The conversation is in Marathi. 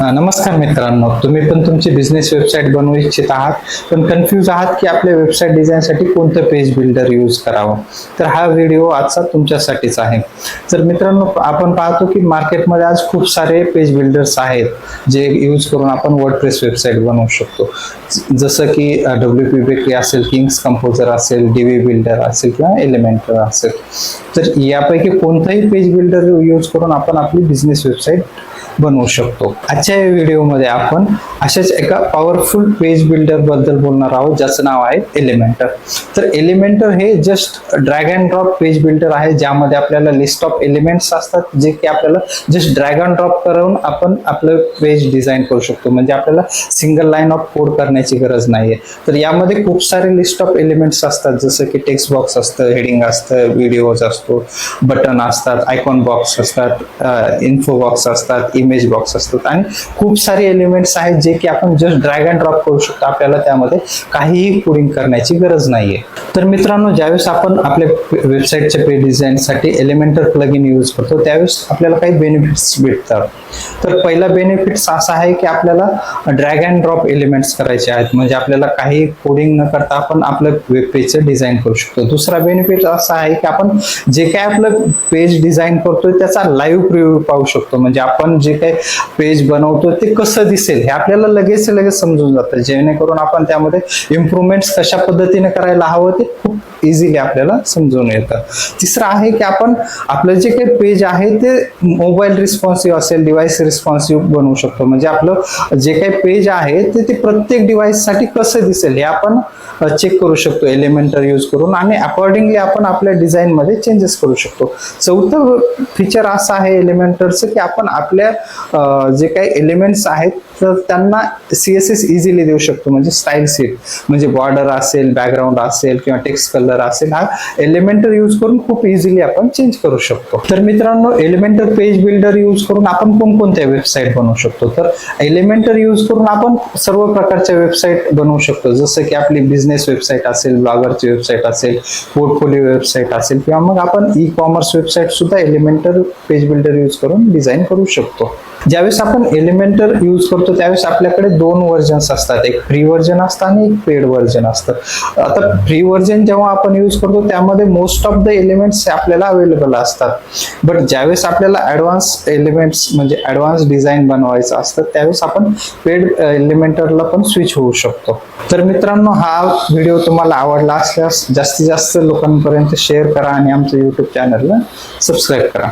नमस्कार मित्रांनो. तुम्ही पण तुमची बिझनेस वेबसाईट बनवू इच्छित आहात पण कन्फ्यूज आहात की आपल्या वेबसाईट डिझाईनसाठी कोणतं पेज बिल्डर यूज करावं? तर हा व्हिडिओ आजचा तुमच्यासाठीच आहे. तर मित्रांनो आपण पाहतो की मार्केटमध्ये आज खूप सारे पेज बिल्डर्स आहेत जे यूज करून आपण वर्डप्रेस वेबसाईट बनवू शकतो. जसं की डब्ल्यू पी बेकरी असेल किंग्स कंपोजर असेल डी व्ही बिल्डर असेल किंवा एलिमेंटर असेल. तर यापैकी कोणताही पेज बिल्डर यूज करून आपण आपली बिझनेस वेबसाईट बनवू शकतो. आजच्या या व्हिडिओमध्ये आपण अशाच एका पॉवरफुल पेज बिल्डरबद्दल बोलणार आहोत ज्याचं नाव आहे एलिमेंटर तर एलिमेंटर हे just drag and drop page builder आहे ज्यामध्ये आपल्याला लिस्ट ऑफ एलिमेंट्स असतात जे की आपल्याला जस्ट ड्रॅग अँड ड्रॉप करून आपण आपलं पेज डिझाईन करू शकतो. म्हणजे आपल्याला सिंगल लाईन ऑफ कोड करण्याची गरज नाहीये. तर यामध्ये खूप सारे लिस्ट ऑफ एलिमेंट्स असतात जसं की टेक्स्ट बॉक्स असतं हेडिंग असतं व्हिडिओज असतो बटन असतात आयकॉन बॉक्स असतात इन्फो बॉक्स असतात इमेज बॉक्स असतात. आणि खूप सारे एलिमेंट्स आहेत जे की आपण जस्ट ड्रॅग अँड ड्रॉप करू शकतो. आपल्याला त्यामध्ये काहीही कोडिंग करण्याची गरज नाहीये. तर मित्रांनो ज्यावेळेस आपण आपल्या वेबसाईटच्या पेज डिझाईनसाठी एलिमेंटर प्लगइन यूज करतो त्यावेळेस आपल्याला काही बेनिफिट्स भेटतात. तर पहिला बेनिफिट्स असा आहे की आपल्याला ड्रॅग अँड ड्रॉप एलिमेंट्स करायचे आहेत. म्हणजे आपल्याला काही कोडिंग न करता आपण आपलं वेब पेजचं डिझाईन करू शकतो. दुसरा बेनिफिट असा आहे की आपण जे काय आपलं पेज डिझाईन करतोय त्याचा लाईव्ह प्रिव्ह्यू पाहू शकतो. म्हणजे आपण जे काही पेज बनवतो ते कसं दिसेल हे आपल्याला लगेच लगेच समजून जातं. जेणेकरून आपण त्यामध्ये इम्प्रुव्हमेंट्स कशा पद्धतीने करायला हवं ते खूप इझिली आपल्याला समजून येतं. तिसरं आहे की आपण आपलं जे काही पेज आहे ते मोबाईल रिस्पॉन्सिव्ह असेल डिव्हाइस रिस्पॉन्सिव्ह बनवू शकतो. म्हणजे आपलं जे काही पेज आहे ते ते प्रत्येक डिव्हाइससाठी कसं दिसेल हे आपण चेक करू शकतो. एलिमेंटर यूज करून आणि अकॉर्डिंगली आपण आपल्या डिझाईनमध्ये चेंजेस करू शकतो. चौथं फीचर असं आहे एलिमेंटरचं की आपण आपल्या जे काही एलिमेंट्स आहेत तर त्यांना सी एस एस इझिली देऊ शकतो. म्हणजे स्टाईल सीट म्हणजे बॉर्डर असेल बॅकग्राऊंड असेल किंवा टेक्स्ट कलर असेल हा एलिमेंटर यूज करून खूप इझिली आपण चेंज करू शकतो. तर मित्रांनो एलिमेंटर पेज बिल्डर यूज करून आपण कोणकोणत्या वेबसाईट बनवू शकतो? तर एलिमेंटर यूज करून आपण सर्व प्रकारच्या वेबसाईट बनवू शकतो. जसं की आपली बिझनेस वेबसाईट असेल ब्लॉगरची वेबसाईट असेल पोर्टफोलिओ वेबसाईट असेल किंवा मग आपण ई कॉमर्स वेबसाईट सुद्धा एलिमेंटर पेज बिल्डर यूज करून डिझाईन करू शकतो. ज्यावेळेस आपण एलिमेंटर यूज करतो त्यावेळेस आपल्याकडे दोन व्हर्जन्स असतात. एक फ्री व्हर्जन असतं आणि एक पेड व्हर्जन असतं. आता फ्री व्हर्जन जेव्हा आपण यूज करतो त्यामध्ये मोस्ट ऑफ द एलिमेंट्स आपल्याला अवेलेबल असतात. बट ज्यावेळेस आपल्याला ऍडव्हान्स एलिमेंट्स म्हणजे ऍडव्हान्स डिझाईन बनवायचं असतं त्यावेळेस आपण पेड एलिमेंटरला पण स्विच होऊ शकतो. तर मित्रांनो हा व्हिडिओ तुम्हाला आवडला असल्यास जास्तीत जास्त लोकांपर्यंत शेअर करा आणि आमचं युट्यूब चॅनलला सबस्क्राईब करा.